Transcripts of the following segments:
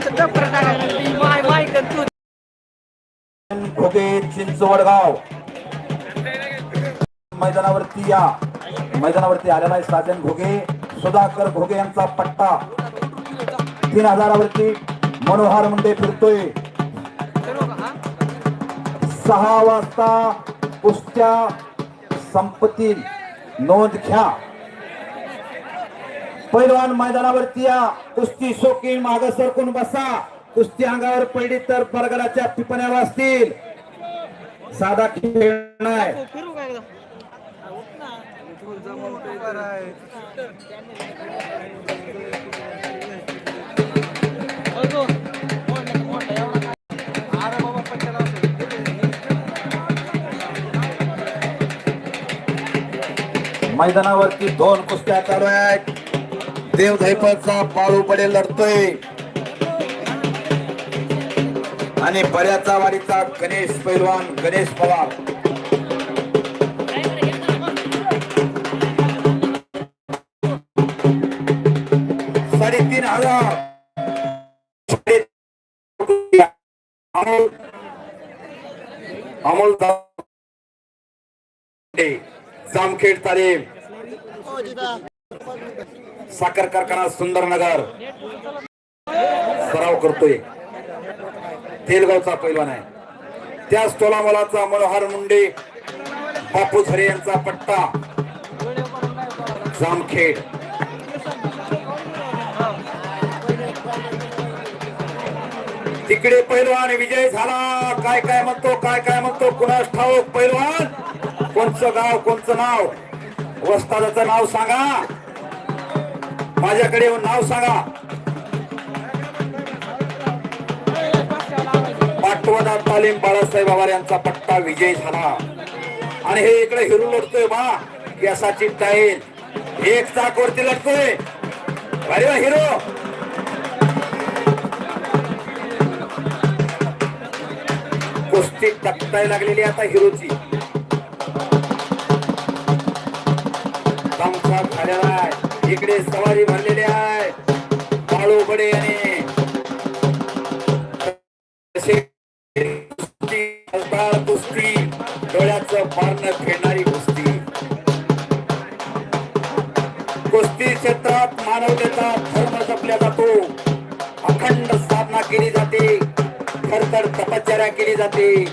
साहेबांचं माय माय तू चिंचवडगाव मैदानावरती या. मैदानावरती आलेला आहे साजन घोगे. सुधाकर घोगे यांचा पट्टा. तीन हजारावरती मनोहर मुंडे फिरतोय. सहा वाजता कुस्त्या संपत्ती नोंद घ्या. पैलवान मैदानावरती या कुस्ती सोकी माग सरकून बसा. कुस्ती अंगावर पडली तर परगडाच्या पिपण्या वाचतील साधा खेळ नाही. मैदानावरती दोन कुस्त्या चालू आहेत. देव धैपचा पाळू पडेल लढतोय. आणि बऱ्याचा वारीचा गणेश पैलवान गणेश पवार. साडेतीन हजार. अमोल अमोल दा- जामखेड तालीम साखर कारखाना सुंदरनगर. सराव करतोय. तेलगावचा पैलवान आहे. त्याच तोलामोलाचा मनोहर मुंडे बापू झरे यांचा पट्टा. जामखेड. तिकडे पैलवान विजय झाला. काय काय म्हणतो काय काय म्हणतो? कुणास ठाऊक पैलवान? कोणचं गाव कोणचं नाव? वस्तादाचं नाव सांगा. माझ्याकडे येऊन नाव सांगा. पाटवडा तालीम बाळासाहेब आवार यांचा पट्टा विजय झाला. आणि हे इकडे हिरो लढतोय बा. असा चिंता येईल. एक चाकवरती लढतोय. अरे वा हिरो. कुस्ती टपटाय लागलेली आता हिरोची. इकडे सवारी भरलेली आहे. बाळू बडे आणि कुस्ती, हलदार कुस्ती डोळ्याचं पारणं खेळणारी कुस्ती. कुस्ती क्षेत्रात मानवतेचा धर्म जपल्या जातो. अखंड साधना केली जाते. खरतर तपश्चर्या केली जाते.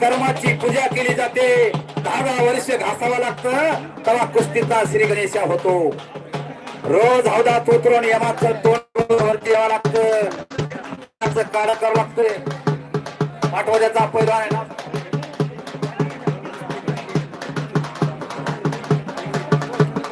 कर्माची पूजा केली जाते. दहा दहा वर्ष घासावं लागतं तेव्हा कुस्तीचा श्री गणेशा होतो. रोज हौदा उतरून यमाचं तोंड वरती यावं लागतं. काढा करावं लागतंय आठवड्याचा पैलवान आहे ना?